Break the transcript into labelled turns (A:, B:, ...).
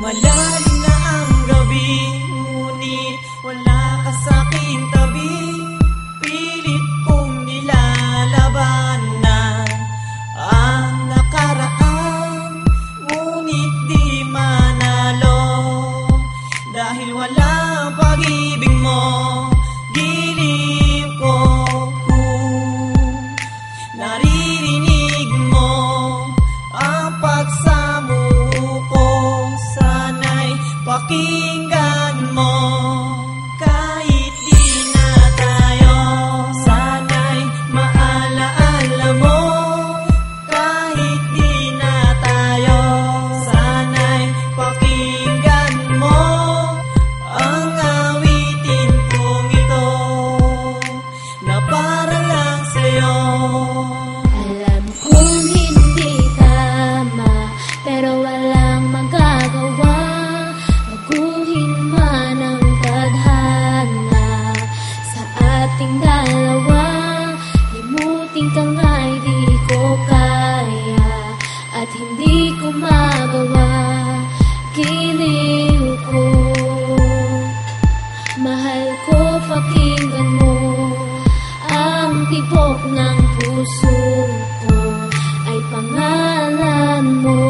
A: Malalim na ang gabi Ngunit wala ka sa aking tabi. Pilit kong nilalaban na Ang nakaraan Ngunit di manalo. Dahil wala pag-ibig mo.
B: Mahal ko, pakinggan mo Ang tibok ng puso ko. Ay pangalan mo.